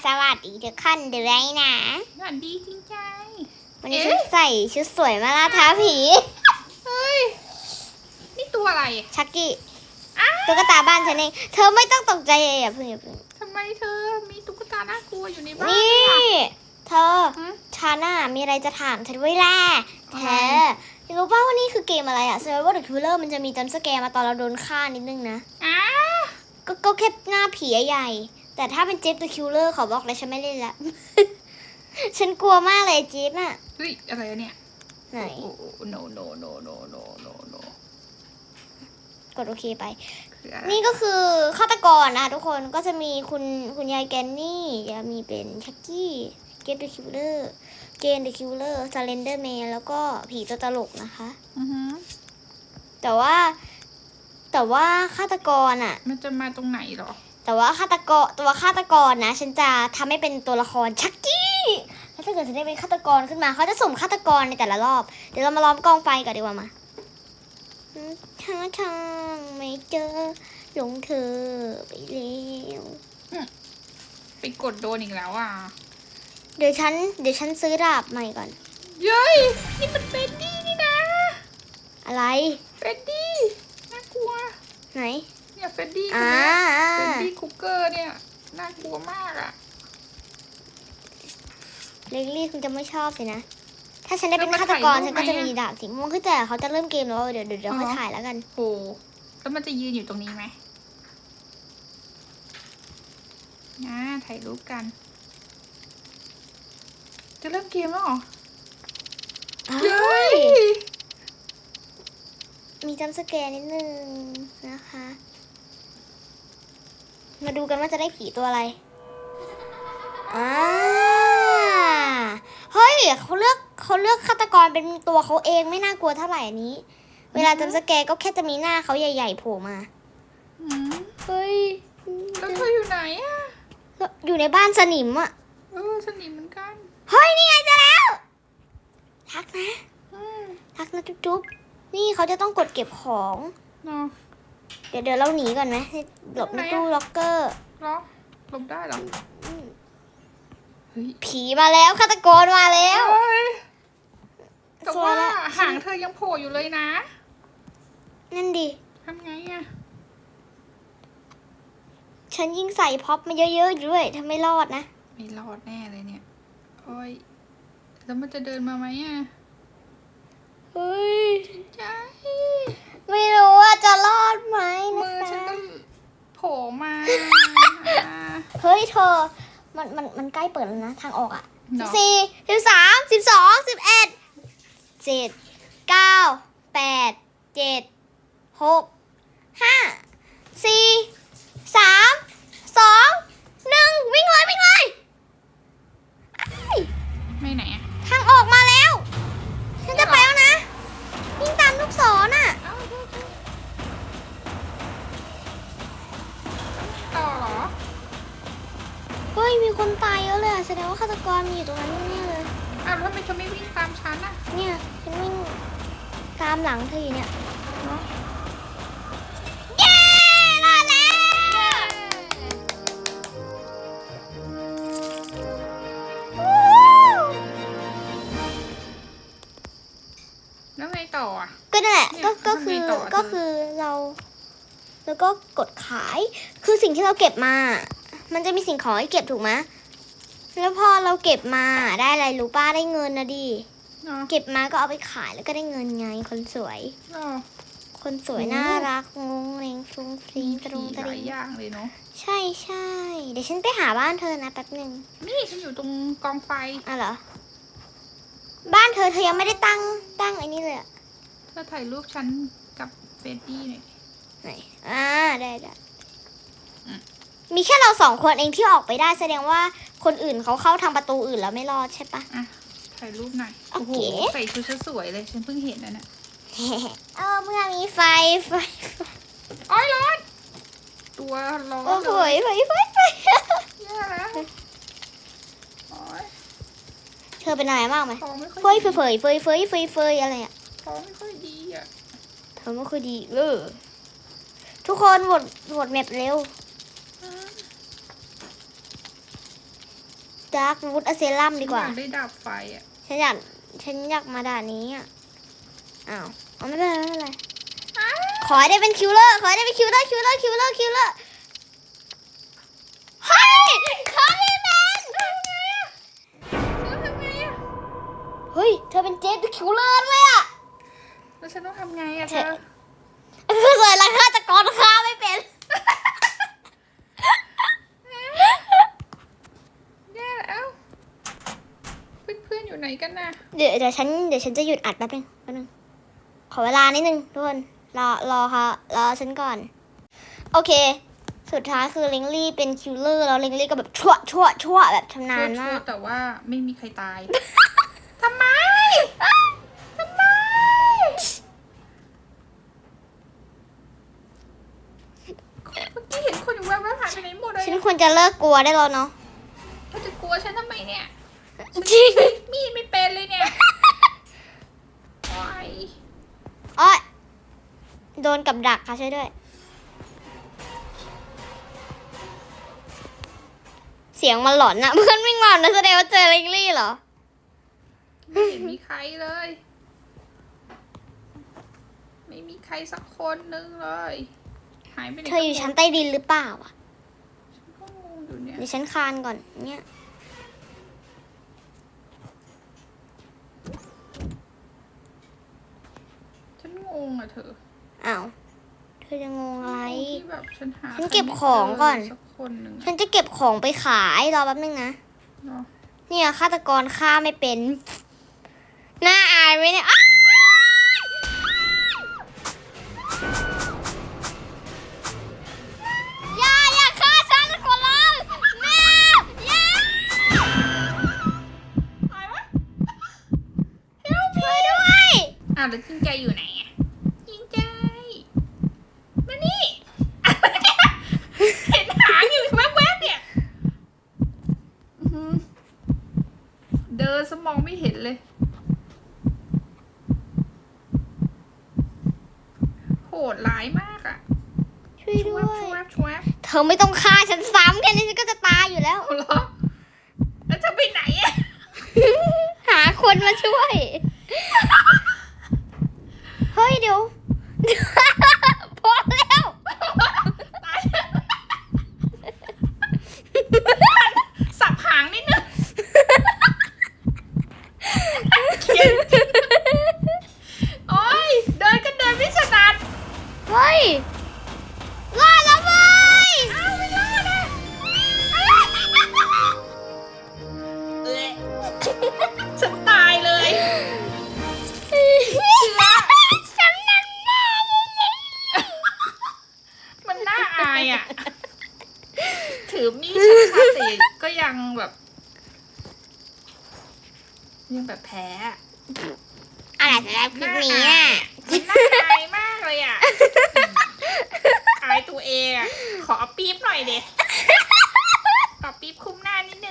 เดี๋ยวขั้นเดี๋ยวไรนะหวานดีจริงใจวันนี้เอ๊ะฉันใส่ชุดสวยมาล่าท้าผี เฮ้ย นี่ตัวอะไร ชักกี้อ้าวตุ๊กตาบ้านฉันเอง เธอไม่ต้องตกใจอย่าเพิ่งอย่าเพิ่งทำไมเธอมีตุ๊กตาน่ากลัวอยู่ในบ้านนี่ด้วยอะเธอหืมชาน่ามีอะไรจะถามเธอด้วยแหละอะเธไรอรู้ป่าวว่านี่คือเกมอะไรอะ Survival the Killer มันจะมีจัมป์สแกร์มาตอนเราโดนฆ่านิดนึงนะอ้าก็ก็แค่หน้าผีใหญ่ แต่ถ้าเป็นเจฟ the Killer ขอบอกเลยฉันไม่เล่นละฉันกลัวมากเลยเจฟน่ะเฮ้ยอะไรอะเนี่ย ไหนโอ้โอ้ no no no no no no no กดโอเคไปคืออะไรนี่ก็คือฆาตกรนะทุกคนก็จะมีคุณคุณยายแกนนี่จะมีเป็นชักกี้เกตเดอะคิวเลอร์เกนเดอะคิวเลอร์ซาเลนเดอร์แมนแล้วก็ผีตัวตลกนะคะอือหือแต่ว่าแต่ว่าฆาตกรอะ มันจะมาตรงไหนเหรอ แต่ว่าฆาตกรตัวฆาตกรนะ ฉันจะทำให้เป็นตัวละครชักกี้แล้วถ้าเกิดฉันได้เป็นฆาตกรขึ้นมาเขาจะสุ่มฆาตกรในแต่ละรอบ เดี๋ยวเรามาล้อมกองไฟก่อนดีกว่ามาทางทางไม่เจอหลงเธอไปแล้วไปกดโดนอีกแล้วอะ เดี๋ยวฉันเดี๋ยวฉันซื้อดาบใหม่ก่อน เย้ยนี่มันเฟรดดี้นี่นะ อะไร เฟรดดี้น่ากลัว ไหน เนี่ยเฟรดดี้คนอ่า เนี้ยเฟรดดี้คุกเกอร์เนี่ยน่ากลัวมากอะเล็กลี่คุณจะไม่ชอบสินะ ถ้าฉันได้เป็นแล้วฆามาตกรถ่ายรูปฉันก็จะไหมอะมีดาบสีม่วงคือแต่เขาจะเริ่มเกมแล้วเดี๋ยวเดี๋ยวเดี๋ยวค่อยอ๋อถ่ายแล้วกัน โหแล้วมันจะยืนอยู่ตรงนี้ไหมอ่าถ่ายรูปกัน จะเริ่มเกมแล้วเหรอเฮ้ย มีจำสแกนนิดนึงนะคะ มาดูกันว่าจะได้ผีตัวอะไรอ่าเฮ้ยเขาเลือกเขาเลือกฆาตกรเป็นตัวเขาเองไม่น่ากลัวเท่าไหร่อันนี้ เวลาจำสแกนก็แค่จะมีหน้าเขาใหญ่ๆโผล่มาอืมเฮ้ยแล้วเธออยู่ไหนอะอยู่ในบ้านสนิมอะเออสนิมเหมือนกัน เฮ้ยนี่ไงเจะแล้วทักนะอืมทักนะจุ๊บๆนี่เขาจะต้องกดเก็บของเนาะ เดี๋ยวเดี๋ยวเราหนีก่อนไหมให้หลบในทำไมอะตู้ล็อกเกอร์เหรอหลบได้เหรอเฮ้ยผีมาแล้วฆาตกรมาแล้วเฮ้ยแต่สวว่ายละหางเธอยังโผล่อยู่เลยนะ นั่นดิทำไงอะฉันยิ่งใส่พ็อปมาเยอะๆอยู่ด้วยถ้าไม่รอดนะ ไม่รอดแน่เลยเนี่ยโอ้ยแล้วมันจะเดินมาไหมอะเฮ้ยใช่ ไม่รู้ว่าจะรอดไหมมืนะอฉันคะก็โผล่มาอ่าเฮ้ยเธอ มันมันมันใกล้เปิดแล้วนะ ทางออกอะเนสิบอะสี่สิบสามสิบสองสิบเอ็ดเจ็ดเก้าแปดเจ็ดหกห้าสี่สามสองหนึ่งวิ่งเลยวิ่งเลยอ้ายไม่ไหนอะ ทางออกมาแล้ว ฉันจะไปแล้วนะ วิ่งตามลูกศรน่ะ เอ้าต่อเหรอ เฮ้ย มีคนตายเยอะเลยอะแสดงว่าฆาตกรมี อยู่ตรงนั้นแน่ๆเลย อ้าวแล้วทำไมเธอไม่วิ่งตามฉันอะเนี่ยฉันวิ่งตามหลังเธออยู่เนี่ยเนาะเย้รอดแล้ววู้แล้วไงต่ออะ ก็นั่นแหละเนี่ยก็ก็ทำไงคือต่อเธอก็คือเรา แล้วก็กดขายคือสิ่งที่เราเก็บมา มันจะมีสิ่งของให้เก็บถูกไหม แล้วพอเราเก็บมาได้อะไรรู้ป้าได้เงินนะดิเนาะเก็บมาก็เอาไปขายแล้วก็ได้เงินไงคนสวยเนาะคนสวยโอ้น่ารักงงเรงฟรุงฟริงตรงมีตหริลายงอย่างเลยเนาะใช่ใช่เดี๋ยวฉันไปหาบ้านเธอนะแป๊บหนึ่งนี่ฉันอยู่ตรงกองไฟอะเหรอบ้านเธอเธอยังไม่ได้ตั้งตั้งไอ้นี่เลยอะเธอถ่ายรูปฉันกับเฟรดดี้หน่อยไหนอ่าได้ได้อื มมีแค่เราสองคนเองที่ออกไปได้แสดงว่าคนอื่นเขาเข้าทางประตูอื่นแล้วไม่รอดใช่ปะ อะถ่ายรูปหน่อยโอโอ้โหเคใส่ชุดฉันสวยเลยฉันเพิ่งเห็นนะเนี่ยเออเมื่อมีไฟไฟโอ้ยร้อนตัวร้อนโอ้โหเลยไฟไฟไฟแย่แล้วโอ้ยเธอเป็นอะไรมากไหมท้องไม่ค่อยเฟยดีเฟยเฟยเฟยเฟยเฟยอะไรอะท้องไม่ค่อยดีอะเธอไม่ค่อยดีเออทุกคนโหวตโหวตแมปเร็ว ดาร์กวูดอะเซรัมดีกว่า ฉันอยได้ดับไฟอะ ฉันอยาก ฉันอยากมาด่านนี้อะ อ้าวเอาไม่เป็นไรไม่เป็นไร ขอให้ได้เป็นคิวเลอร์ ขอให้ได้เป็นคิวเลอร์ คิวเลอร์ คิวเลอร์ คิวเลอร์เฮ้ยขอไม่เป็นแล้วทำไงอะเฮ้ย เธอเป็นเจฟคิวเลอร์ด้วยอะ แล้วฉันต้องทำไงอะเธอคือเลยละฆาตกรฆ่าไม่เป็น แย่แล้วเพื่อนๆอยู่ ไหนกันน่ะเดี๋ยวเดี๋ยวฉันเดี๋ยวฉันจะหยุดอัดแป๊บนึงแป๊บนึงขอเวลานิดนึงทุกคนรอรอค่ะรอฉันก่อน โอเค สุดท้ายคือเลงลี่เป็นคิวเลอร์แล้วเลงลี่ก็แบบชั่วชั่วชั่วแบบชำนาญชั่มาวกๆแต่ว่าไม่มีใครตายทำไมทำไมเมื่อกี้เห็นคนอยู่แวบๆหายไปไหนหมดเลยฉันควรจะเลิกกลัวได้แล้วเนาะเขาจะกลัวฉันทำไมเนี่ย จริงมีดไม่เป็นเลยเนี่ยโอ้ยอ้อยโดนกับดักค่ะช่วยด้วย เสียงมันหลอนอะเพื่อนวิ่งมานะแสดงว่าเจอเลงลี่เหรอ ไม่เห็นมีใครเลย ไม่มีใครสักคนนึงเลย หายไปไหนเธออยู่ชั้นใต้ดินหรือเปล่าอะฉันก็งงอยู่เนี่ย เดี๋ยวฉันคานก่อนเนี่ย งงอะเธออ้าวเธอจะงงอะไร ที่แบบฉันหาฉันเก็บของก่อนใครไม่เจเลยสักคนหนึ่งฉันจะเก็บของไปขายรอแป๊บนึงนะ เนาะ เนี่ยฆาตกรฆ่าไม่เป็น น่าอายไหมเนี่ยอ้า ช่วยชด้ววบชวยบชวบเธอไม่ต้องฆ่าฉันซ้ำแค่นี้ฉันก็จะตายอยู่แล้ว เอาเหรอแล้วจะไปไหนอะหาคนมาช่วย เฮ้ยเดี๋ยวพอแล้ว ยังแบบยังแบบแพ้อะอะไรสำหรับคลิปนี้อะมันน่าอายมากเลยอะ อายตัวเองอะขอเอาปี๊บหน่อยเดขอปี๊บคุ้มหน้านิดนึง